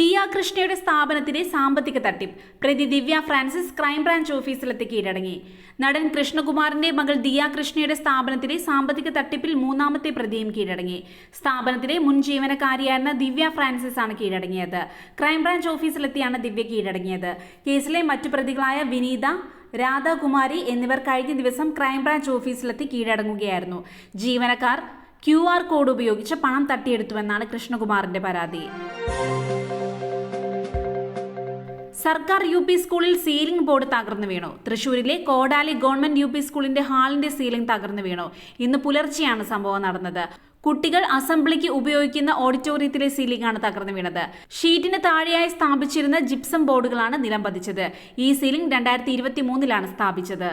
ദിയ കൃഷ്ണയുടെ സ്ഥാപനത്തിലെ സാമ്പത്തിക തട്ടിപ്പ്. പ്രതി ദിവ്യ ഫ്രാൻസിസ് ക്രൈംബ്രാഞ്ച് ഓഫീസിലെത്തി കീഴടങ്ങി. നടൻ കൃഷ്ണകുമാറിന്റെ മകൾ ദിയ കൃഷ്ണയുടെ സ്ഥാപനത്തിലെ സാമ്പത്തിക തട്ടിപ്പിൽ മൂന്നാമത്തെ പ്രതിയും കീഴടങ്ങി. സ്ഥാപനത്തിലെ മുൻ ജീവനക്കാരിയായിരുന്ന ദിവ്യ ഫ്രാൻസിസ് ആണ് കീഴടങ്ങിയത്. ക്രൈംബ്രാഞ്ച് ഓഫീസിലെത്തിയാണ് ദിവ്യ കീഴടങ്ങിയത്. കേസിലെ മറ്റു പ്രതികളായ വിനീത രാധാകുമാരി എന്നിവർ കഴിഞ്ഞ ദിവസം ക്രൈംബ്രാഞ്ച് ഓഫീസിലെത്തി കീഴടങ്ങുകയായിരുന്നു. ജീവനക്കാർ ക്യു ആർ കോഡ് ഉപയോഗിച്ച് പണം തട്ടിയെടുത്തുവെന്നാണ് കൃഷ്ണകുമാറിന്റെ പരാതി. സർക്കാർ യു പി സ്കൂളിൽ സീലിംഗ് ബോർഡ് തകർന്നു വീണു. തൃശൂരിലെ കോടാലി ഗവൺമെന്റ് യു പി സ്കൂളിന്റെ ഹാളിന്റെ സീലിംഗ് തകർന്നു വീണു. ഇന്ന് പുലർച്ചെയാണ് സംഭവം നടന്നത്. കുട്ടികൾ അസംബ്ലിക്ക് ഉപയോഗിക്കുന്ന ഓഡിറ്റോറിയത്തിലെ സീലിംഗ് ആണ് തകർന്നു വീണത്. ഷീറ്റിന് താഴെയായി സ്ഥാപിച്ചിരുന്ന ജിപ്സം ബോർഡുകളാണ് നിലം പതിച്ചത് ഈ സീലിംഗ് രണ്ടായിരത്തി ഇരുപത്തി മൂന്നിലാണ് സ്ഥാപിച്ചത്.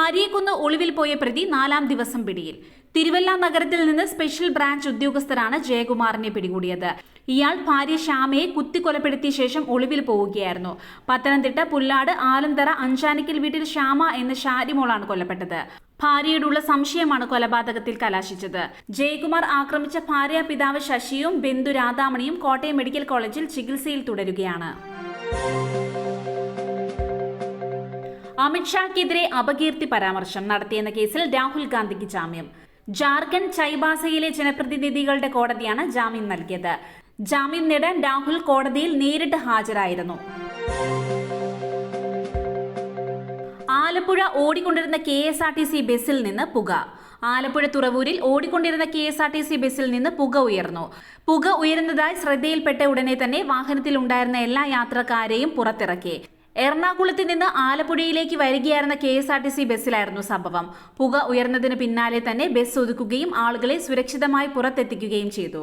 ഭാര്യയെ കൊന്ന് ഒളിവിൽ പോയ പ്രതി നാലാം ദിവസം പിടിയിൽ. തിരുവല്ല നഗരത്തിൽ നിന്ന് സ്പെഷ്യൽ ബ്രാഞ്ച് ഉദ്യോഗസ്ഥരാണ് ജയകുമാറിനെ പിടികൂടിയത്. ഇയാൾ ഭാര്യ ശ്യാമയെ കുത്തിക്കൊലപ്പെടുത്തിയ ശേഷം ഒളിവിൽ പോവുകയായിരുന്നു. പത്തനംതിട്ട പുല്ലാട് ആലന്തറ അഞ്ചാനിക്കൽ വീട്ടിൽ ശ്യാമ എന്ന ഷാരിമോളാണ് കൊല്ലപ്പെട്ടത്. ഭാര്യയോടുള്ള സംശയമാണ് കൊലപാതകത്തിൽ കലാശിച്ചത്. ജയകുമാർ ആക്രമിച്ച ഭാര്യ പിതാവ് ശശിയും ബന്ധു രാധാമണിയും കോട്ടയം മെഡിക്കൽ കോളേജിൽ ചികിത്സയിൽ തുടരുകയാണ്. അമിത്ഷാക്കെതിരെ അപകീർത്തി പരാമർശം നടത്തിയെന്ന കേസിൽ രാഹുൽ ഗാന്ധിക്ക് ജാമ്യം. ജാർഖണ്ഡ് ചൈബാസയിലെ ജനപ്രതിനിധികളുടെ കോടതിയാണ് ജാമ്യം നൽകിയത്. ജാമ്യം നേടാൻ രാഹുൽ കോടതിയിൽ നേരിട്ട് ഹാജരായിരുന്നു. ആലപ്പുഴ ഓടിക്കൊണ്ടിരുന്ന K S R T C ബസ്സിൽ നിന്ന് പുക. ആലപ്പുഴ തുറവൂരിൽ ഓടിക്കൊണ്ടിരുന്ന K S R T C ബസ്സിൽ നിന്ന് പുക ഉയർന്നു. പുക ഉയരുന്നതായി ശ്രദ്ധയിൽപ്പെട്ട ഉടനെ തന്നെ വാഹനത്തിൽ ഉണ്ടായിരുന്ന എല്ലാ യാത്രക്കാരെയും പുറത്തിറക്കി. എറണാകുളത്ത് നിന്ന് ആലപ്പുഴയിലേക്ക് വരികയായിരുന്ന K S R T C ബസ്സിലായിരുന്നു സംഭവം. പുക ഉയർന്നതിന് പിന്നാലെ തന്നെ ബസ് ഒതുക്കുകയും ആളുകളെ സുരക്ഷിതമായി പുറത്തെത്തിക്കുകയും ചെയ്തു.